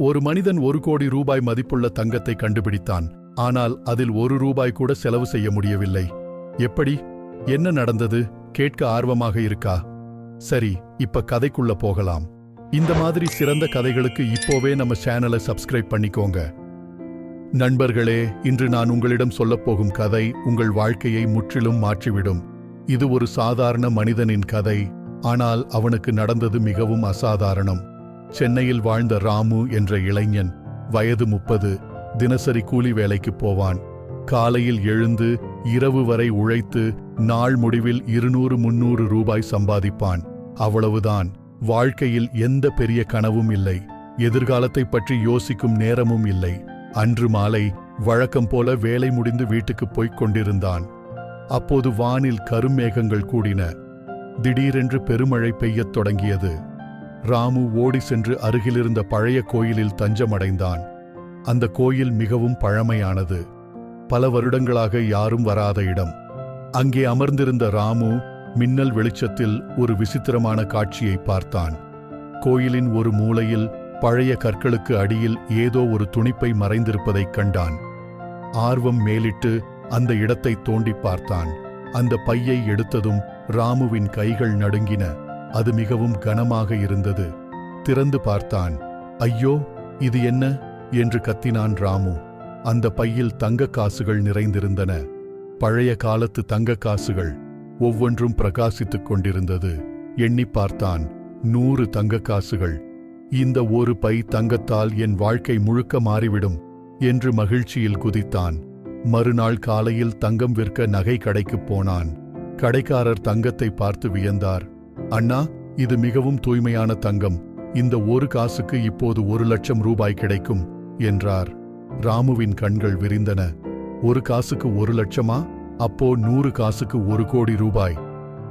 ஒரு மனிதன் ஒரு கோடி ரூபாய் மதிப்புள்ள தங்கத்தை கண்டுபிடித்தான். ஆனால் அதில் ஒரு ரூபாய் கூட செலவு செய்ய முடியவில்லை. எப்படி? என்ன நடந்தது? கேட்க ஆர்வமாக இருக்கா? சரி இப்ப கதைக்குள்ள போகலாம். இந்த மாதிரி சிறந்த கதைகளுக்கு இப்போவே நம்ம சேனலை சப்ஸ்கிரைப் பண்ணிக்கோங்க. நண்பர்களே இன்று நான் உங்களிடம் சொல்லப் போகும் கதை உங்கள் வாழ்க்கையை முற்றிலும் மாற்றிவிடும். இது ஒரு சாதாரண மனிதனின் கதை ஆனால் அவனுக்கு நடந்தது மிகவும் அசாதாரணம். சென்னையில் வாழ்ந்த ராமு என்ற இளைஞன் வயது முப்பது தினசரி கூலி வேலைக்கு போவான். காலையில் எழுந்து இரவு வரை உழைத்து நாள் முடிவில் இருநூறு முன்னூறு ரூபாய் சம்பாதிப்பான். அவ்வளவுதான். வாழ்க்கையில் எந்த பெரிய கனவும் இல்லை. எதிர்காலத்தை பற்றி யோசிக்கும் நேரமும் இல்லை. அன்று மாலை வழக்கம் போல வேலை முடிந்து வீட்டுக்கு போய்க் கொண்டிருந்தான். அப்போது வானில் கருமேகங்கள் கூடின. திடீரென்று பெருமழை பெய்யத் தொடங்கியது. ராமு ஓடி சென்று அருகிலிருந்த பழைய கோயிலில் தஞ்சமடைந்தான். அந்த கோயில் மிகவும் பழமையானது. பல வருடங்களாக யாரும் வராத இடம். அங்கே அமர்ந்திருந்த ராமு மின்னல் வெளிச்சத்தில் ஒரு விசித்திரமான காட்சியை பார்த்தான். கோயிலின் ஒரு மூலையில் பழைய கற்களுக்கு அடியில் ஏதோ ஒரு துணிப்பை மறைந்திருப்பதைக் கண்டான். ஆர்வம் மேலிட்டு அந்த இடத்தை தோண்டி பார்த்தான். அந்த பையை எடுத்ததும் ராமுவின் கைகள் நடுங்கின. அது மிகவும் கனமாக இருந்தது. திறந்து பார்த்தான். ஐயோ இது என்ன? என்று கத்தினான் ராமு. அந்த பையில் தங்கக் காசுகள் நிறைந்திருந்தன. பழைய காலத்து தங்கக் காசுகள் ஒவ்வொன்றும் பிரகாசித்துக் கொண்டிருந்தது. எண்ணி பார்த்தான். நூறு தங்கக் காசுகள். இந்த ஒரு பை தங்கத்தால் என் வாழ்க்கை முழுக்க மாறிவிடும் என்று மகிழ்ச்சியில் குதித்தான். மறுநாள் காலையில் தங்கம் விற்க நகை கடைக்குப் போனான். கடைக்காரர் தங்கத்தை பார்த்து வியந்தார். அண்ணா இது மிகவும் தூய்மையான தங்கம். இந்த ஒரு காசுக்கு இப்போது ஒரு லட்சம் ரூபாய் கிடைக்கும் என்றார். ராமுவின் கண்கள் விரிந்தன. ஒரு காசுக்கு ஒரு லட்சமா? அப்போ நூறு காசுக்கு ஒரு கோடி ரூபாய்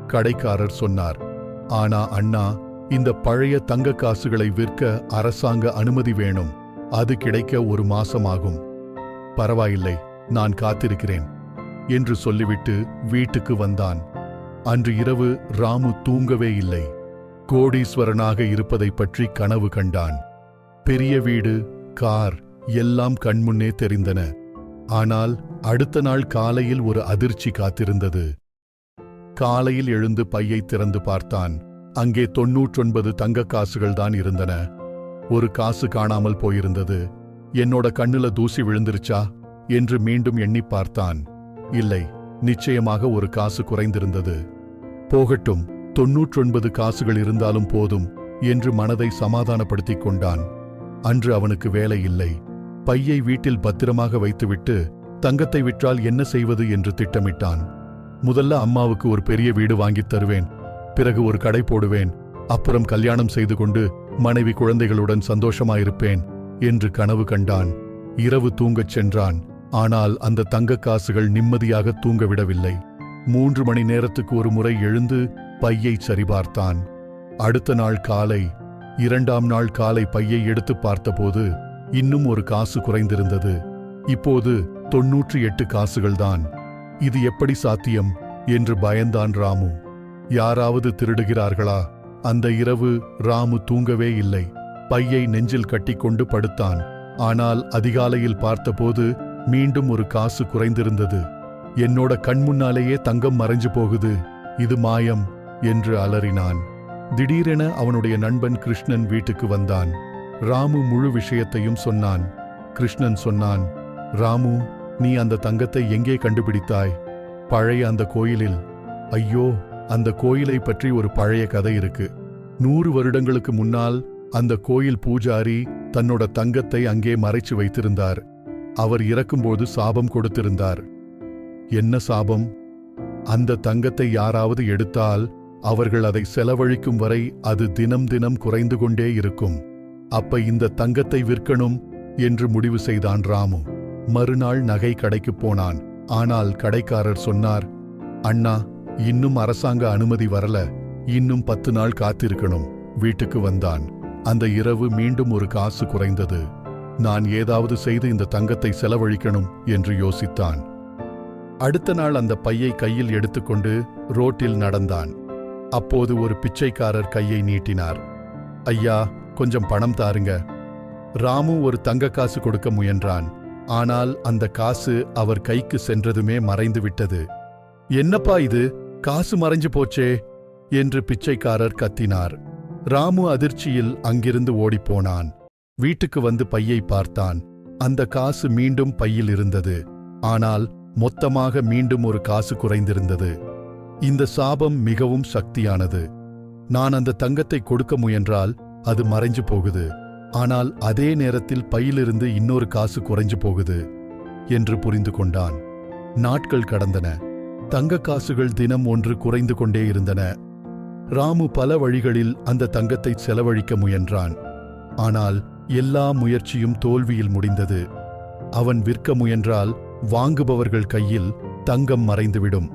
கடைக்காரர் சொன்னார். ஆனா அண்ணா இந்த பழைய தங்க காசுகளை விற்க அரசாங்க அனுமதி வேணும். அது கிடைக்க ஒரு மாசமாகும். பரவாயில்லை நான் காத்திருக்கிறேன் என்று சொல்லிவிட்டு வீட்டுக்கு வந்தான். அன்று இரவு ராமு தூங்கவே இல்லை. கோடீஸ்வரனாக இருப்பதைப் பற்றி கனவு கண்டான். பெரிய வீடு கார் எல்லாம் கண்முன்னே தெரிந்தன. ஆனால் அடுத்த நாள் காலையில் ஒரு அதிர்ச்சி காத்திருந்தது. காலையில் எழுந்து பையை திறந்து பார்த்தான். அங்கே தொன்னூற்றொன்பது தங்கக் காசுகள் தான் இருந்தன. ஒரு காசு காணாமல் போயிருந்தது. என்னோட கண்ணுல தூசி விழுந்துருச்சா? என்று மீண்டும் எண்ணி பார்த்தான். இல்லை நிச்சயமாக ஒரு காசு குறைந்திருந்தது. போகட்டும் தொன்னூற்றொன்பது காசுகள் இருந்தாலும் போதும் என்று மனதை சமாதானப்படுத்திக் கொண்டான். அன்று அவனுக்கு வேலை இல்லை. பையை வீட்டில் பத்திரமாக வைத்துவிட்டு தங்கத்தை விற்றால் என்ன செய்வது என்று திட்டமிட்டான். முதல்ல அம்மாவுக்கு ஒரு பெரிய வீடு வாங்கித் தருவேன் பிறகு ஒரு கடை போடுவேன் அப்புறம் கல்யாணம் செய்து கொண்டு மனைவி குழந்தைகளுடன் சந்தோஷமாயிருப்பேன் என்று கனவு கண்டான். இரவு தூங்கச் சென்றான். ஆனால் அந்த தங்கக் காசுகள் நிம்மதியாக தூங்கவிடவில்லை. மூன்று மணி நேரத்துக்கு ஒரு முறை எழுந்து பையை சரிபார்த்தான். அடுத்த நாள் காலை இரண்டாம் நாள் காலை பையை எடுத்து பார்த்தபோது இன்னும் ஒரு காசு குறைந்திருந்தது. இப்போது தொன்னூற்றி எட்டு காசுகள்தான். இது எப்படி சாத்தியம்? என்று பயந்தான் ராமு. யாராவது திருடுகிறார்களா? அந்த இரவு ராமு தூங்கவே இல்லை. பையை நெஞ்சில் கட்டிக்கொண்டு படுத்தான். ஆனால் அதிகாலையில் பார்த்தபோது மீண்டும் ஒரு காசு குறைந்திருந்தது. என்னோட கண் முன்னாலேயே தங்கம் மறைஞ்சு போகுது. இது மாயம் என்று அலறினான். திடீரென அவனுடைய நண்பன் கிருஷ்ணன் வீட்டுக்கு வந்தான். ராமு முழு விஷயத்தையும் சொன்னான். கிருஷ்ணன் சொன்னான் ராமு நீ அந்த தங்கத்தை எங்கே கண்டுபிடித்தாய்? பழைய அந்த கோயிலில். ஐயோ அந்த கோயிலை பற்றி ஒரு பழைய கதை இருக்கு. நூறு வருடங்களுக்கு முன்னால் அந்த கோயில் பூஜாரி தன்னோட தங்கத்தை அங்கே மறைச்சு வைத்திருந்தார். அவர் இறக்கும்போது சாபம் கொடுத்திருந்தார். என்ன சாபம்? அந்த தங்கத்தை யாராவது எடுத்தால் அவர்கள் அதை செலவழிக்கும் வரை அது தினம் தினம் குறைந்து கொண்டே இருக்கும். அப்ப இந்த தங்கத்தை விற்கணும் என்று முடிவு செய்தான் ராமு. மறுநாள் நகை கடைக்கு போனான். ஆனால் கடைக்காரர் சொன்னார் அண்ணா இன்னும் அரசாங்க அனுமதி வரல. இன்னும் பத்து நாள் காத்திருக்கணும். வீட்டுக்கு வந்தான். அந்த இரவு மீண்டும் ஒரு காசு குறைந்தது. நான் ஏதாவது செய்து இந்த தங்கத்தை செலவழிக்கணும் என்று யோசித்தான். அடுத்த நாள் அந்த பையை கையில் எடுத்துக்கொண்டு ரோட்டில் நடந்தான். அப்போது ஒரு பிச்சைக்காரர் கையை நீட்டினார். ஐயா கொஞ்சம் பணம் தாருங்க. ராமு ஒரு தங்க காசு கொடுக்க முயன்றான். ஆனால் அந்த காசு அவர் கைக்கு சென்றதுமே மறைந்து விட்டது. என்னப்பா இது? காசு மறைஞ்சு போச்சே என்று பிச்சைக்காரர் கத்தினார். ராமு அதிர்ச்சியில் அங்கிருந்து ஓடிப்போனான். வீட்டுக்கு வந்து பையை பார்த்தான். அந்த காசு மீண்டும் பையில் இருந்தது. ஆனால் மொத்தமாக மீண்டும் ஒரு காசு குறைந்திருந்தது. இந்த சாபம் மிகவும் சக்தியானது. நான் அந்த தங்கத்தை கொடுக்க முயன்றால் அது மறைஞ்சு போகுது. ஆனால் அதே நேரத்தில் பையிலிருந்து இன்னொரு காசு குறைஞ்சு போகுது என்று புரிந்து கொண்டான். நாட்கள் கடந்தன. தங்க காசுகள் தினம் ஒன்று குறைந்து கொண்டே இருந்தன. ராமு பல வழிகளில் அந்த தங்கத்தை செலவழிக்க முயன்றான். ஆனால் எல்லா முயற்சியும் தோல்வியில் முடிந்தது. அவன் விற்க முயன்றால் வாங்குபவர்கள் கையில் தங்கம் மறைந்துவிடும்.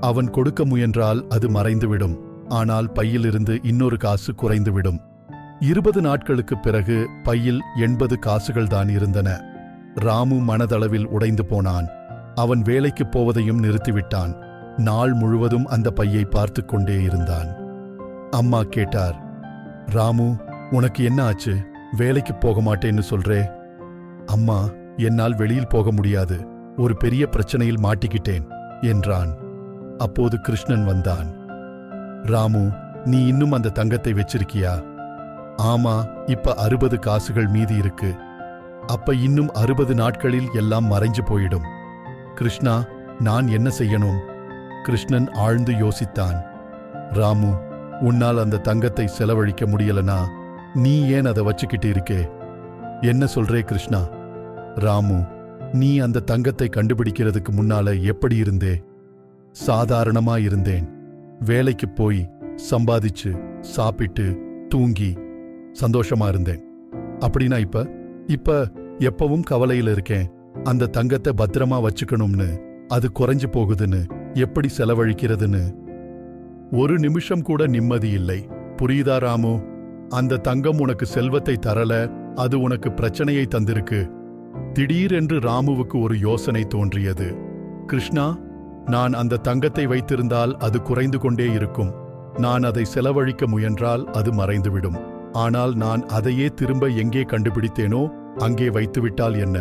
அவன் கொடுக்க முயன்றால் அது மறைந்துவிடும். ஆனால் பையிலிருந்து இன்னொரு காசு குறைந்துவிடும். இருபது நாட்களுக்குப் பிறகு பையில் எண்பது காசுகள்தான் இருந்தன. ராமு மனதளவில் உடைந்து போனான். அவன் வேலைக்குப் போவதையும் நிறுத்திவிட்டான். நாள் முழுவதும் அந்த பையை பார்த்துக் கொண்டே இருந்தான். அம்மா கேட்டார் ராமு உனக்கு என்ன ஆச்சு? வேலைக்கு போக மாட்டேன்னு சொல்றே. அம்மா என்னால் வெளியில் போக முடியாது. ஒரு பெரிய பிரச்சனையில் மாட்டிக்கிட்டேன் என்றான். அப்போது கிருஷ்ணன் வந்தான். ராமு நீ இன்னும் அந்த தங்கத்தை வச்சிருக்கியா? ஆமா இப்ப அறுபது காசுகள் மீதி இருக்கு. அப்ப இன்னும் அறுபது நாட்களில் எல்லாம் மறைஞ்சு போயிடும். கிருஷ்ணா நான் என்ன செய்யணும்? கிருஷ்ணன் ஆழ்ந்து யோசித்தான். ராமு உன்னால் அந்த தங்கத்தை செலவழிக்க முடியலனா நீ ஏன் அதை வச்சுக்கிட்டு இருக்கே? என்ன சொல்றே கிருஷ்ணா ராமு நீ அந்த தங்கத்தை கண்டுபிடிக்கிறதுக்கு முன்னால எப்படி இருந்தே? சாதாரணமா இருந்தேன். வேலைக்கு போய் சம்பாதிச்சு சாப்பிட்டு தூங்கி சந்தோஷமா இருந்தேன். அப்படின்னா இப்ப? இப்ப எப்பவும் கவலையில இருக்கேன். அந்த தங்கத்தை பத்திரமா வச்சுக்கணும்னு அது குறைஞ்சு போகுதுன்னு எப்படி செலவழிக்கிறதுன்னு? ஒரு நிமிஷம் கூட நிம்மதி இல்லை. புரியுதா ராமு? அந்த தங்கம் உனக்கு செல்வத்தை தரல அது உனக்கு பிரச்சனையை தந்திருக்கு. திடீரென்று ராமுவுக்கு ஒரு யோசனை தோன்றியது. கிருஷ்ணா நான் அந்த தங்கத்தை வைத்திருந்தால் அது குறைந்து கொண்டே இருக்கும். நான் அதை செலவழிக்க முயன்றால் அது மறைந்துவிடும். ஆனால் நான் அதையே திரும்ப எங்கே கண்டுபிடித்தேனோ அங்கே வைத்துவிட்டால் என்ன?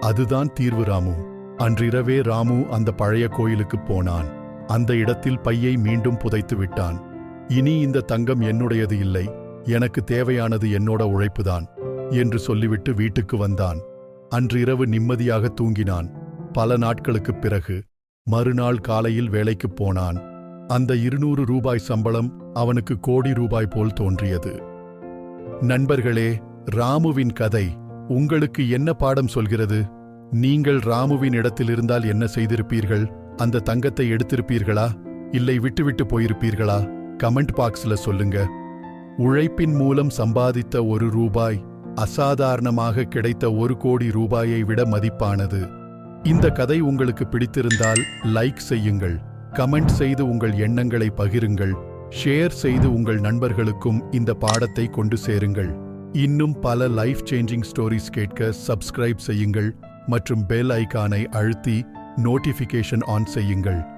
அதுதான் தீர்வு ராமு. அன்றிரவே ராமு அந்த பழைய கோயிலுக்குப் போனான். அந்த இடத்தில் பையை மீண்டும் புதைத்து விட்டான். இனி இந்த தங்கம் என்னுடையது இல்லை. எனக்கு தேவையானது என்னோட உழைப்புதான் என்று சொல்லிவிட்டு வீட்டுக்கு வந்தான். அன்றிரவு நிம்மதியாக தூங்கினான். பல நாட்களுக்குப் பிறகு மறுநாள் காலையில் வேலைக்குப் போனான். அந்த இருநூறு ரூபாய் சம்பளம் அவனுக்கு கோடி ரூபாய் போல் தோன்றியது. நண்பர்களே ராமுவின் கதை உங்களுக்கு என்ன பாடம் சொல்கிறது? நீங்கள் ராமுவின் இடத்தில் இருந்தால் என்ன செய்திருப்பீர்கள்? அந்த தங்கத்தை எடுத்திருப்பீர்களா? இல்லை விட்டுவிட்டு போயிருப்பீர்களா? கமெண்ட் பாக்ஸ்ல சொல்லுங்க. உழைப்பின் மூலம் சம்பாதித்த ஒரு ரூபாய் அசாதாரணமாக கிடைத்த ஒரு கோடி ரூபாயை விட மதிப்பானது. இந்த கதை உங்களுக்கு பிடித்திருந்தால் லைக் செய்யுங்கள் கமெண்ட் செய்து உங்கள் எண்ணங்களை பகிருங்கள் ஷேர் செய்து உங்கள் நண்பர்களுக்கும் இந்த பாடத்தை கொண்டு சேருங்கள். இன்னும் பல லைஃப் சேஞ்சிங் ஸ்டோரிஸ் கேட்க சப்ஸ்கிரைப் செய்யுங்கள் மற்றும் பெல் ஐக்கானை அழுத்தி நோட்டிஃபிகேஷன் ஆன் செய்யுங்கள்.